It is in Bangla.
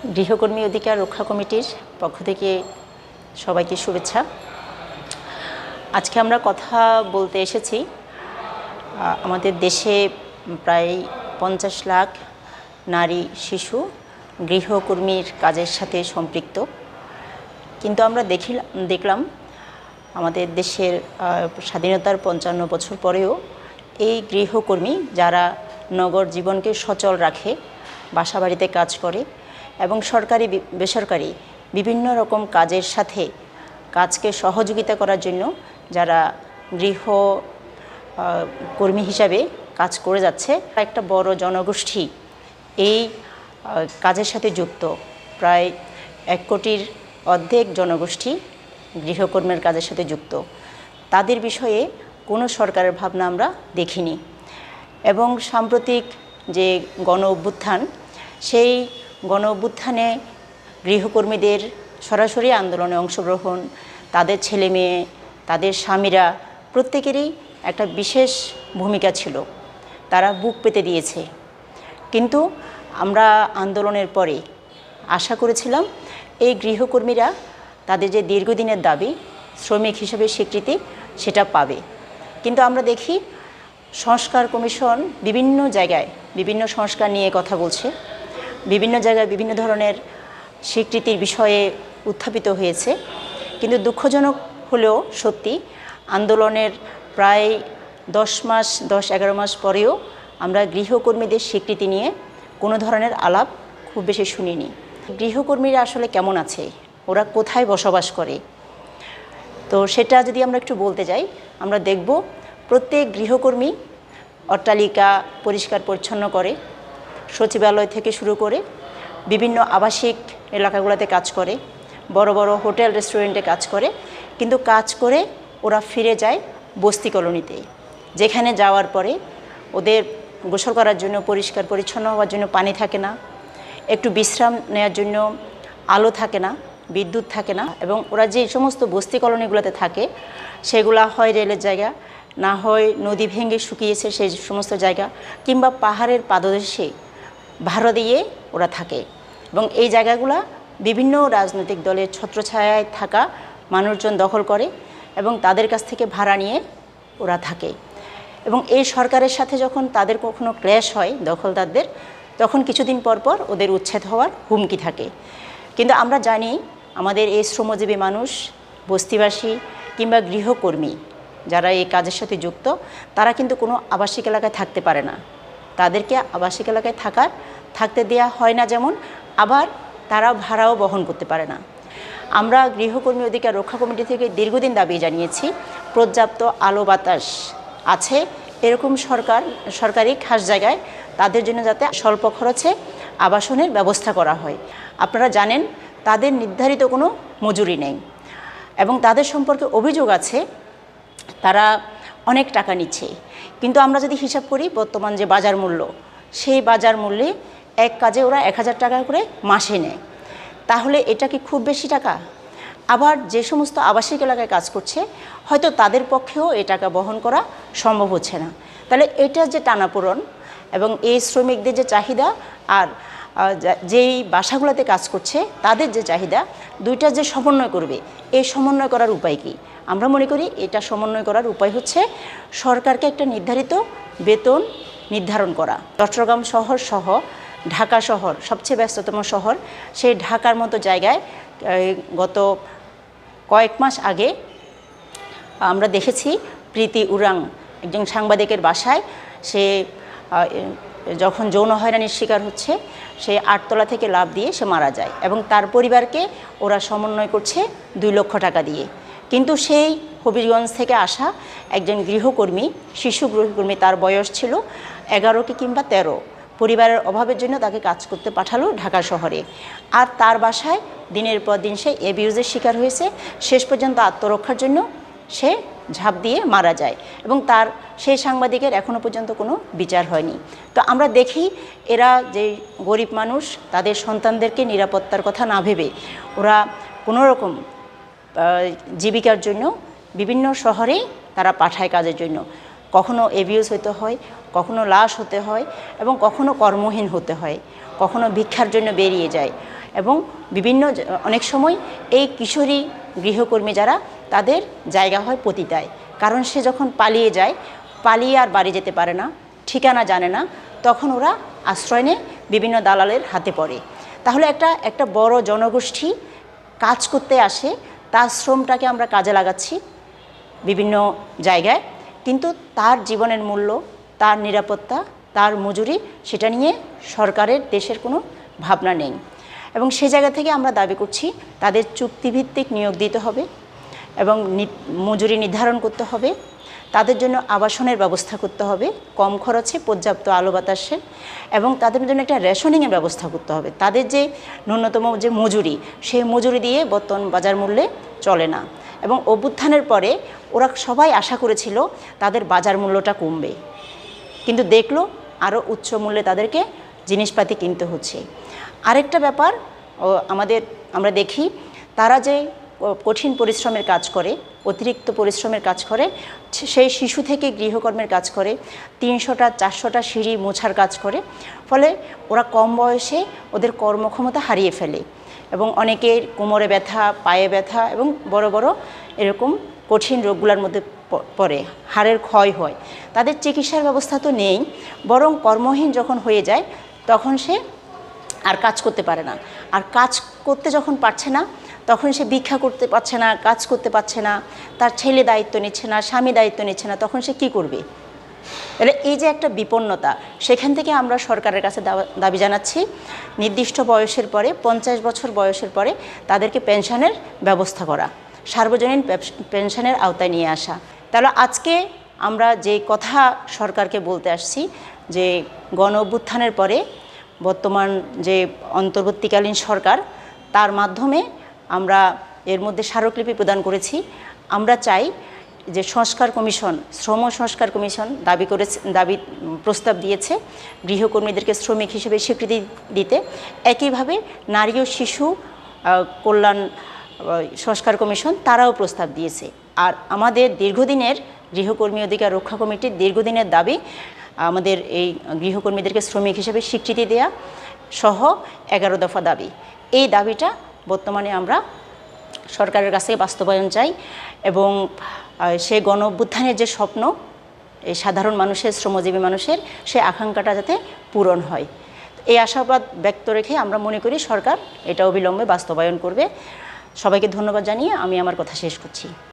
গৃহকর্মী অধিকার রক্ষা কমিটির পক্ষ থেকে সবাইকে শুভেচ্ছা। আজকে আমরা কথা বলতে এসেছি আমাদের দেশে প্রায় পঞ্চাশ লাখ নারী শিশু গৃহকর্মীর কাজের সাথে সম্পৃক্ত। কিন্তু আমরা দেখি দেখলাম আমাদের দেশের স্বাধীনতার পঞ্চান্ন বছর পরেও এই গৃহকর্মী যারা নগর জীবনকে সচল রাখে বাসাবাড়িতে কাজ করে এবং সরকারি বেসরকারি বিভিন্ন রকম কাজের সাথে কাজকে সহযোগিতা করার জন্য যারা গৃহ কর্মী হিসাবে কাজ করে যাচ্ছে একটা বড় জনগোষ্ঠী। এই কাজের সাথে যুক্ত। প্রায় এক কোটির অর্ধেক জনগোষ্ঠী গৃহকর্মের কাজের সাথে যুক্ত। তাদের বিষয়ে কোনো সরকারের ভাবনা আমরা দেখিনি। এবং সাম্প্রতিক যে গণ অভ্যুত্থান সেই গণ অভ্যুত্থানে গৃহকর্মীদের সরাসরি আন্দোলনে অংশগ্রহণ, তাদের ছেলে মেয়ে তাদের স্বামীরা, প্রত্যেকেরই একটা বিশেষ ভূমিকা ছিল। তারা বুক পেতে দিয়েছে। কিন্তু আমরা আন্দোলনের পরে আশা করেছিলাম এই গৃহকর্মীরা তাদের যে দীর্ঘদিনের দাবি, শ্রমিক হিসেবে স্বীকৃতি, সেটা পাবে। কিন্তু আমরা দেখি সংস্কার কমিশন বিভিন্ন জায়গায় বিভিন্ন সংস্কার নিয়ে কথা বলছে। বিভিন্ন জায়গায় বিভিন্ন ধরনের স্বীকৃতির বিষয়ে উত্থাপিত হয়েছে। কিন্তু দুঃখজনক হলেও সত্যি আন্দোলনের প্রায় দশ মাস, দশ, এগারো মাস পরেও আমরা গৃহকর্মীদের স্বীকৃতি নিয়ে কোনো ধরনের আলাপ খুব বেশি শুনিনি। গৃহকর্মীরা আসলে কেমন আছে? ওরা কোথায় বসবাস করে? তো সেটা যদি আমরা একটু বলতে যাই, আমরা দেখব প্রত্যেক গৃহকর্মী অট্টালিকা পরিষ্কার পরিচ্ছন্ন করে। সচিবালয় থেকে শুরু করে বিভিন্ন আবাসিক এলাকাগুলোতে কাজ করে, বড় বড় হোটেল, রেস্টুরেন্টে কাজ করে, কিন্তু কাজ করে ওরা ফিরে যায় বস্তি কলোনিতে, যেখানে যাওয়ার পরে ওদের গোসল করার জন্য, পরিষ্কার পরিচ্ছন্ন হওয়ার জন্য পানি থাকে না, একটু বিশ্রাম নেওয়ার জন্য আলো থাকে না, বিদ্যুৎ থাকে না এবং ওরা যে সমস্ত বস্তি কলোনিগুলোতে থাকে, সেগুলা হয় রেলের জায়গা, না হয় নদী ভেঙে শুকিয়েছে সেই সমস্ত জায়গা কিংবা পাহাড়ের পাদদেশে ভাড়া দিয়ে ওরা থাকে। এবং এই জায়গাগুলা বিভিন্ন রাজনৈতিক দলের ছত্রছায়ায় থাকা মানুষজন দখল করে এবং তাদের কাছ থেকে ভাড়া নিয়ে ওরা থাকে। এবং এই সরকারের সাথে যখন তাদের কখনো ক্র্যাশ হয় দখলদারদের, তখন কিছুদিন পর পর ওদের উচ্ছেদ হওয়ার হুমকি থাকে। কিন্তু আমরা জানি আমাদের এই শ্রমজীবী মানুষ, বস্তিবাসী কিংবা গৃহকর্মী যারা এই কাজের সাথে যুক্ত, তারা কিন্তু কোনো আবাসিক এলাকায় থাকতে পারে না। তাদেরকে আবাসিক এলাকায় থাকার, থাকতে দেয়া হয় না যেমন, আবার তারা ভাড়াও বহন করতে পারে না। আমরা গৃহকর্মী অধিকার রক্ষা কমিটি থেকে দীর্ঘদিন দাবি জানিয়েছি, পর্যাপ্ত আলো বাতাস আছে, এরকম সরকার, সরকারি খাস জায়গায় তাদের জন্য যাতে স্বল্প খরচে আবাসনের ব্যবস্থা করা হয়। আপনারা জানেন, তাদের নির্ধারিত কোনো মজুরি নেই এবং তাদের সম্পর্কে অভিযোগ আছে, তারা অনেক টাকা নিচ্ছে। কিন্তু আমরা যদি হিসাব করি বর্তমান যে বাজার মূল্য, সেই বাজার মূল্যে এক কাজে ওরা এক হাজার টাকা করে মাসে নেয়। তাহলে এটা কি খুব বেশি টাকা? আবার যে সমস্ত আবাসিক এলাকায় কাজ করছে, হয়তো তাদের পক্ষেও এই টাকা বহন করা সম্ভব হচ্ছে না। তাহলে এটা যে টানাপোড়ন এবং এই শ্রমিকদের যে চাহিদা আর যেই বাসাগুলোতে কাজ করছে, তাদের যে চাহিদা দুইটা যে সমন্বয় করবে, এই সমন্বয় করার উপায় কি? আমরা মনে করি এটা সমন্বয় করার উপায় হচ্ছে সরকারকে একটা নির্ধারিত বেতন নির্ধারণ করা। চট্টগ্রাম শহর সহ ঢাকা শহর, সবচেয়ে ব্যস্ততম শহর, সেই ঢাকার মতো জায়গায় গত কয়েক মাস আগে আমরা দেখেছি প্রীতি উরাং, একজন সাংবাদিকের বাসায়, সে যখন যৌন হয়রানির শিকার হচ্ছে, সে আটতলা থেকে লাভ দিয়ে সে মারা যায় এবং তার পরিবারকে ওরা সমন্বয় করছে দুই লক্ষ টাকা দিয়ে। কিন্তু সেই হবিগঞ্জ থেকে আসা একজন গৃহকর্মী শিশু গৃহকর্মী তার বয়স ছিল এগারো কি কিংবা তেরো। পরিবারের অভাবের জন্য তাকে কাজ করতে পাঠালো ঢাকা শহরে। আর তার বাসায় দিনের পর দিন সে এবিউজের শিকার হয়েছে। শেষ পর্যন্ত আত্মরক্ষার জন্য সে ঝাঁপ দিয়ে মারা যায় এবং তার সেই সাংবাদিকের এখনও পর্যন্ত কোনো বিচার হয়নি। তো আমরা দেখি এরা যে গরিব মানুষ তাদের সন্তানদেরকে নিরাপত্তার কথা না ভেবে ওরা কোনো রকম আহ, জীবিকার জন্য বিভিন্ন শহরে তারা পাঠায় কাজের জন্য। কখনো এবিউজ হতে হয়, কখনো লাশ হতে হয় এবং কখনো কর্মহীন হতে হয়, কখনো ভিক্ষার জন্য বেরিয়ে যায় এবং বিভিন্ন অনেক সময় এই কিশোরী গৃহকর্মী যারা তাদের জায়গা হয় পতিতায়। কারণ সে যখন পালিয়ে যায়, পালিয়ে আর বাড়ি যেতে পারে না, ঠিকানা জানে না, তখন ওরা আশ্রয় নেয় বিভিন্ন দালালের হাতে পড়ে। তাহলে একটা একটা বড় জনগোষ্ঠী কাজ করতে আসে তার শ্রমটাকে আমরা কাজে লাগাচ্ছি বিভিন্ন জায়গায়। কিন্তু তার জীবনের মূল্য, তার নিরাপত্তা, তার মজুরি সেটা নিয়ে সরকারের দেশের কোনো ভাবনা নেই। এবং সে জায়গা থেকে আমরা দাবি করছি, তাদের চুক্তিভিত্তিক নিয়োগ দিতে হবে এবং মজুরি নির্ধারণ করতে হবে। তাদের জন্য আবাসনের ব্যবস্থা করতে হবে, কম খরচে পর্যাপ্ত আলো বাতাসের এবং তাদের জন্য একটা রেশনিংয়ের ব্যবস্থা করতে হবে। তাদের যে ন্যূনতম যে মজুরি, সেই মজুরি দিয়ে বর্তমান বাজার মূল্যে চলে না এবং অভ্যুত্থানের পরে ওরা সবাই আশা করেছিল তাদের বাজার মূল্যটা কমবে। কিন্তু দেখল আরও উচ্চ মূল্যে তাদেরকে জিনিসপাতি কিনতে হচ্ছে। আরেকটা ব্যাপার আমাদের, আমরা দেখি, তারা যে কঠিন পরিশ্রমের কাজ করে অতিরিক্ত পরিশ্রমের কাজ করে সেই শিশু থেকে গৃহকর্মের কাজ করে, তিনশোটা, চারশোটা সিঁড়ি মোছার কাজ করে, ফলে ওরা কম বয়সে ওদের কর্মক্ষমতা হারিয়ে ফেলে এবং অনেকের কোমরে ব্যথা, পায়ে ব্যথা এবং বড় বড় এরকম কঠিন রোগগুলোর মধ্যে পড়ে, হাড়ের ক্ষয় হয়। তাদের চিকিৎসার ব্যবস্থা তো নেই, বরং কর্মহীন যখন হয়ে যায়, তখন সে আর কাজ করতে পারে না। আর কাজ করতে যখন পারছে না তখন সে ভিক্ষা করতে পারছে না, কাজ করতে পারছে না, তার ছেলে দায়িত্ব নিচ্ছে না, স্বামী দায়িত্ব নিচ্ছে না, তখন সে কি করবে? তাহলে এই যে একটা বিপন্নতা, সেখান থেকে আমরা সরকারের কাছে দাবা- জানাচ্ছি, নির্দিষ্ট বয়সের পরে, পঞ্চাশ বছর বয়সের পরে তাদেরকে পেনশনের ব্যবস্থা করা, সার্বজনীন পেনশনের আওতায় নিয়ে আসা। তাহলে আজকে আমরা যে কথা সরকারকে বলতে আসছি, যে গণ অভ্যুত্থানের পরে বর্তমান যে অন্তর্বর্তীকালীন সরকার, তার মাধ্যমে আমরা এর মধ্যে স্মারকলিপি প্রদান করেছি। আমরা চাই যে সংস্কার কমিশন, শ্রম সংস্কার কমিশন দাবি করেছে, দাবি প্রস্তাব দিয়েছে গৃহকর্মীদেরকে শ্রমিক হিসেবে স্বীকৃতি দিতে। একইভাবে নারী ও শিশু কল্যাণ সংস্কার কমিশন তারাও প্রস্তাব দিয়েছে। আর আমাদের দীর্ঘদিনের গৃহকর্মী অধিকার রক্ষা কমিটির দীর্ঘদিনের দাবি, আমাদের এই গৃহকর্মীদেরকে শ্রমিক হিসেবে স্বীকৃতি দেয়া সহ এগারো দফা দাবি। এই দাবিটা বর্তমানে আমরা সরকারের কাছে বাস্তবায়ন চাই এবং সে গণ অভ্যুত্থানের যে স্বপ্ন, এই সাধারণ মানুষের, শ্রমজীবী মানুষের, সে আকাঙ্ক্ষাটা যাতে পূরণ হয়। এই আশাবাদ ব্যক্ত রেখে আমরা মনে করি সরকার এটা অবিলম্বে বাস্তবায়ন করবে। সবাইকে ধন্যবাদ জানিয়ে আমি আমার কথা শেষ করছি।